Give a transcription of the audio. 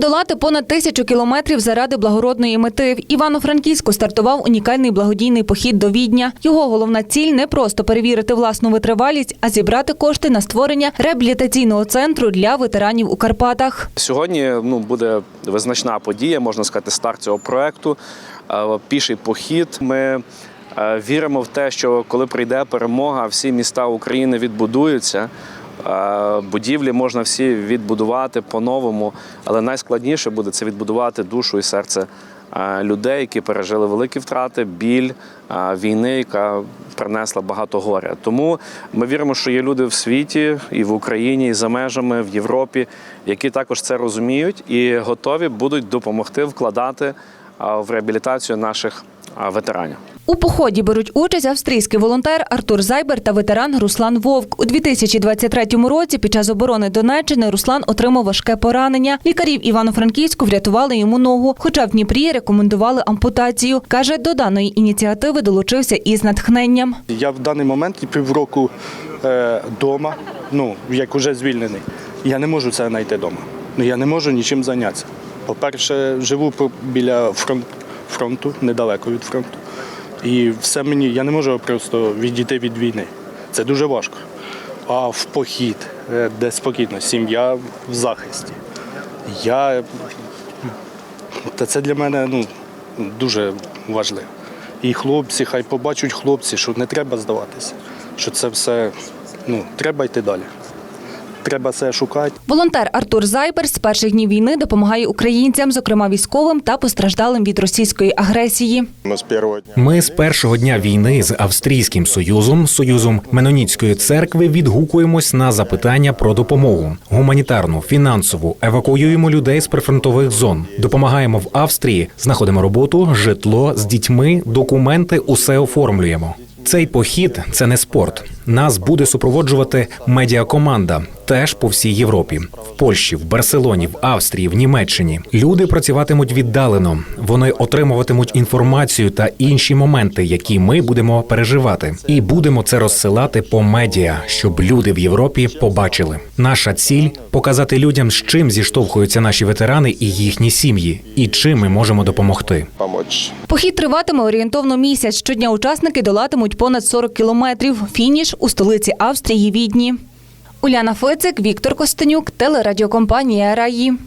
Подолати понад тисячу кілометрів заради благородної мети. В Івано-Франківську стартував унікальний благодійний похід до Відня. Його головна ціль не просто перевірити власну витривалість, а зібрати кошти на створення реабілітаційного центру для ветеранів у Карпатах. Сьогодні ну, буде визначна подія, можна сказати, старт цього проекту. Е, Піший похід. Ми е, віримо в те, що коли прийде перемога, всі міста України відбудуються. Е, Будівлі можна всі відбудувати по-новому, але найскладніше буде це відбудувати душу і серце е, людей, які пережили великі втрати, біль е, війни, яка принесла багато горя. Тому ми віримо, що є люди в світі і в Україні, і за межами в Європі, які також це розуміють і готові будуть допомогти вкладати в реабілітацію наших ветеранів. У поході беруть участь австрійський волонтер Артур Зайбер та ветеран Руслан Вовк. У 2023 році під час оборони Донеччини Руслан отримав важке поранення. Лікарів Івано-Франківську врятували йому ногу, хоча в Дніпрі рекомендували ампутацію. Каже, до даної ініціативи долучився із натхненням. Я в даний момент півроку вдома, ну, як уже звільнений. Я не можу це знайти вдома. Ну, я не можу нічим зайнятися. По-перше, живу біля фронт, фронту, недалеко від фронту. І все мені, я не можу просто відійти від війни. Це дуже важко. А в похід, е, де спокійно, сім'я в захисті. Я та це для мене ну, дуже важливо. І хлопці, хай побачать хлопці, що не треба здаватися, що це все ну, треба йти далі. Треба все шукати. Волонтер Артур Зайбер з перших днів війни допомагає українцям, зокрема військовим та постраждалим від російської агресії. Ми з першого дня війни з Австрійським Союзом, Союзом Меноніцької церкви, відгукуємось на запитання про допомогу гуманітарну, фінансову, евакуюємо людей з прифронтових зон, допомагаємо в Австрії, знаходимо роботу, житло з дітьми, документи, усе оформлюємо. Цей похід це не спорт. Нас буде супроводжувати медіакоманда теж по всій Європі, в Польщі, в Барселоні, в Австрії, в Німеччині. Люди працюватимуть віддалено. Вони отримуватимуть інформацію та інші моменти, які ми будемо переживати, і будемо це розсилати по медіа, щоб люди в Європі побачили. Наша ціль показати людям, з чим зіштовхуються наші ветерани і їхні сім'ї, і чим ми можемо допомогти. Похід триватиме орієнтовно місяць. Щодня учасники долатимуть понад 40 кілометрів. Фініш у столиці Австрії Відні. Уляна Фоцик, Віктор Костенюк, телерадіокомпанія Раї.